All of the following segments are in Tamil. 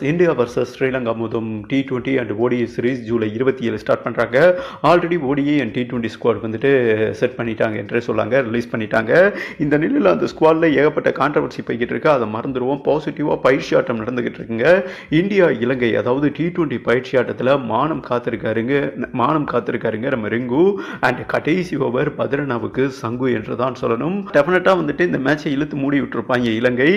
இந்தியா வர்சஸ் ஸ்ரீலங்கா மோதும் T twenty and ODI series July இருபத்தி ஏழு ஸ்டார்ட் பண்ணுறாங்க already ODI and T twenty squad வந்துட்டு செட் பண்ணிட்டாங்க என்றே சொல்லாங்க ரிலீஸ் பண்ணிட்டாங்க. இந்த நிலையில் அந்த ஸ்குவாடில் ஏகப்பட்ட கான்ட்ரவர்சி போய்கிட்டு இருக்கு. அதை மறந்துடுவோம் பாசிட்டிவாக பயிற்சி ஆட்டம் நடந்துகிட்டு இருக்குங்க. இந்தியா இலங்கை அதாவது டி டுவெண்ட்டி பயிற்சி ஆட்டத்தில் மானம் காத்திருக்காருங்க மானம் காத்திருக்காருங்க நம்ம ரிங்கு. அண்ட் கடைசி ஓவர் பதிரனாவுக்கு சங்கு என்று தான் சொல்லணும் டெஃபினட்டாக வந்துட்டு இந்த மேட்சை இழுத்து மூடி விட்டுருப்பாங்க இலங்கை.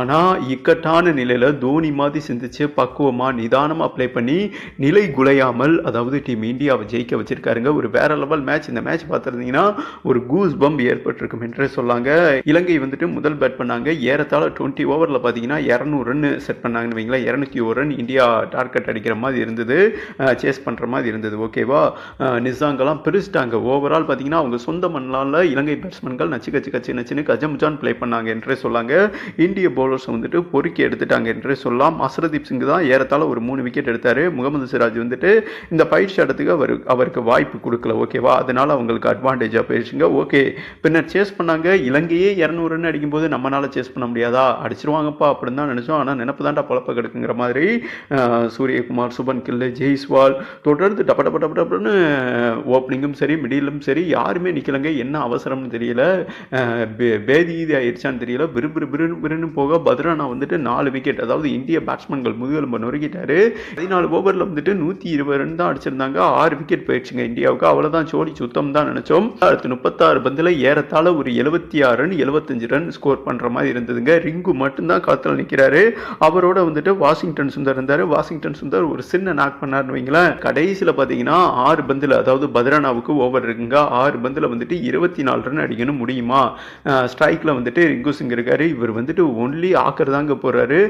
ஆனால் இக்கட்டான நிலையில் தோனி மாதிரி சிந்திச்சு பக்குவமாக நிதானமாக அப்ளை பண்ணி நிலை குலையாமல் அதாவது டீம் இந்தியாவை ஜெயிக்க வச்சிருக்காருங்க. ஒரு வேற லெவல் மேட்ச் இந்த மேட்ச் பார்த்துருந்தீங்கன்னா ஒரு கூஸ் பம்ப் ஏற்பட்டிருக்கும் என்றே சொல்லாங்க. இலங்கை வந்துட்டு முதல் பேட் பண்ணாங்க. ஏறத்தாழ டுவெண்ட்டி ஓவரில் பார்த்தீங்கன்னா இரநூறு ரன் செட் பண்ணாங்கன்னு வைங்களேன். இரநூத்தி ஒரு ரன் இந்தியா டார்கெட் அடிக்கிற மாதிரி இருந்தது. சேஸ் பண்ணுற மாதிரி இருந்தது. ஓகேவா நிசாங்கெல்லாம் பிரிச்சிட்டாங்க. ஓவரால் பார்த்தீங்கன்னா அவங்க சொந்த மண்ணால் இலங்கை பேட்ஸ்மேன்கள் நச்சு கச்சு கச்சு நச்சுன்னு கஜமுஜான் ப்ளே பண்ணாங்க என்றே சொல்லாங்க. இந்திய பவுலர்ஸ் வந்துட்டு பொறுக்கி எடுத்துட்டாங்க என்றே சொல்லலாம். அசரதீப் சிங் தான் ஏறத்தாழ ஒரு மூணு விக்கெட் எடுத்தார். முகமது சிராஜ் வந்துட்டு இந்த பயிற்சி ஆட்டத்துக்கு அவர் அவருக்கு வாய்ப்பு கொடுக்கல ஓகேவா அதனால அவங்களுக்கு அட்வான்டேஜாக போயிடுச்சுங்க ஓகே பின்னர் சேஸ் பண்ணாங்க. இலங்கையே இரநூறு ரன் அடிக்கும்போது நம்மளால சேஸ் பண்ண முடியாதா? அடிச்சிருவாங்கப்பா அப்படின்னு தான் நினச்சோம். ஆனால் நினப்பு தாண்டா பொழப்ப கெடுக்குங்கிற மாதிரி சூரியகுமார் சுபன் கில்லு ஜெய்ஸ்வால் தொடர்ந்து டப்ப டப்ப டப்ப டப்புன்னு ஓப்பனிங்கும் சரி மிடிலும் சரி யாருமே நிற்கலங்க என்ன அவசரம்னு தெரியல. பே- பேதி இது ஆயிடுச்சான்னு தெரியல. விரு விரு விறுன்னு போக பத்ரானா வந்துட்டு நாலு விக்கெட் அதாவது இந்திய பேட்ஸ்மேன் நாங்கள் முதுகெலும்பு நொறுக்கிட்டாரு. பதினாலு ஓவரில் வந்துட்டு நூற்றி இருபது ரன் தான் அடிச்சிருந்தாங்க. ஆறு விக்கெட் போயிடுச்சுங்க இந்தியாவுக்கு. அவ்வளோதான் சோடி சுத்தம் தான் நினச்சோம். அடுத்து முப்பத்தாறு பந்தில் ஏறத்தாழ ஒரு எழுபத்தி ஆறு ரன் எழுபத்தஞ்சு ரன் ஸ்கோர் பண்ணுற மாதிரி இருந்ததுங்க. ரிங்கு மட்டும்தான் காத்தில் நிற்கிறாரு அவரோட வந்துட்டு வாஷிங்டன் சுந்தர் இருந்தார். வாஷிங்டன் சுந்தர் ஒரு சின்ன நாக் பண்ணார்னு வைங்களேன். கடைசியில் பார்த்தீங்கன்னா ஆறு பந்தில் அதாவது பத்ரானாவுக்கு ஓவர் இருக்குங்க. ஆறு பந்தில் வந்துட்டு இருபத்தி நாலு ரன் அடிக்கணும் முடியுமா? ஸ்ட்ரைக்கில் வந்துட்டு ரிங்கு சிங் இருக்காரு. இவர் வந்துட்டு ஒன்லி ஆக்கர் தாங்க போகிறாரு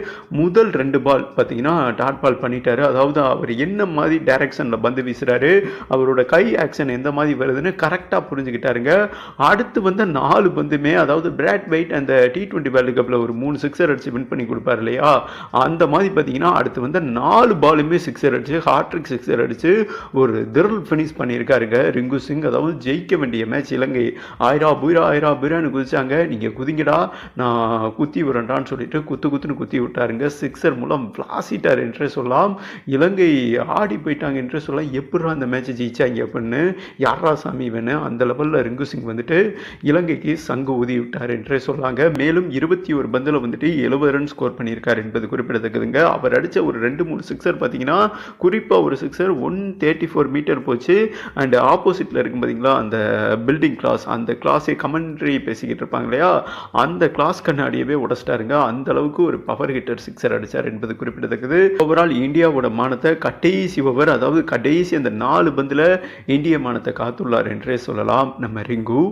முதல் ரெண்டு பால் பார்த்தீங்கன்னா டாட் பால் பண்ணிட்டாரு. அதாவது அவர் என்ன மாதிரி டைரக்ஷனில் பந்து வீசுறாரு அவரோட கை ஆக்ஷன் எந்த மாதிரி வருதுன்னு கரெக்டாக புரிஞ்சுக்கிட்டாருங்க. அடுத்து வந்து நாலு பந்துமே அதாவது பிராட் வெயிட் அந்த டி டுவெண்ட்டி வேர்ல்டு கப்பில் ஒரு மூணு சிக்ஸர் அடிச்சு வின் பண்ணி கொடுப்பாரு இல்லையா? அந்த மாதிரி பார்த்தீங்கன்னா அடுத்து வந்து நாலு பாலுமே சிக்ஸர் அடிச்சு ஹாட்ரிக் சிக்ஸர் அடிச்சு ஒரு திரல் ஃபினிஷ் பண்ணியிருக்காருங்க. ரிங்கு சிங் அதாவது ஜெயிக்க வேண்டிய மேட்ச் இலங்கை. ஆயிரா புயிரா ஆயிரா புயிரான்னு குதிச்சாங்க. நீங்கள் குதிங்கடா நான் குத்தி விடுறேன்டான்னு சொல்லிட்டு குத்து குத்துன்னு குத்தி விட்டாருங்க. சிக்ஸர் மூலம் பிளாசிட்டார் என்றே சொல்லலாம் இலங்கை ஆடி போயிட்டாங்க என்றே சொல்லலாம் எப்படா அந்த மேட்சை ஜெயிச்சாங்க? அப்படின்னு யாரா சாமி வேணும் அந்த லெவலில் ரிங்கு சிங் வந்துட்டு இலங்கைக்கு சங்கு ஊதி விட்டார் என்றே சொல்லாங்க. மேலும் இருபத்தி ஒரு பந்தில் வந்துட்டு எழுபது ரன் ஸ்கோர் பண்ணியிருக்கார் என்பது குறிப்பிடத்தக்கதுங்க. அவர் அடித்த ஒரு ரெண்டு மூணு சிக்ஸர் பார்த்தீங்கன்னா குறிப்பாக ஒரு sixer one thirty four meter போச்சு அண்ட் ஆப்போசிட்டில் இருக்கும் பார்த்தீங்களா அந்த பில்டிங் கிளாஸ் அந்த கிளாஸே கமெண்ட்ரி பேசிக்கிட்டு இருப்பாங்க இல்லையா? அந்த கிளாஸ் கண்ணாடியவே உடச்சிட்டாருங்க. அந்த அளவுக்கு ஒரு பவர் ஹிட்டர் சிக்ஸர் அடிச்சார் என்பது குறிப்பிடத்தக்கது. ஓவரால் இந்தியாவோட மானத்தை கடைசி ஓவர் அதாவது கடைசி அந்த நாலு பந்தில் இந்திய மானத்தை காத்துள்ளார் என்றே சொல்லலாம். நம்ம ரிங்கு.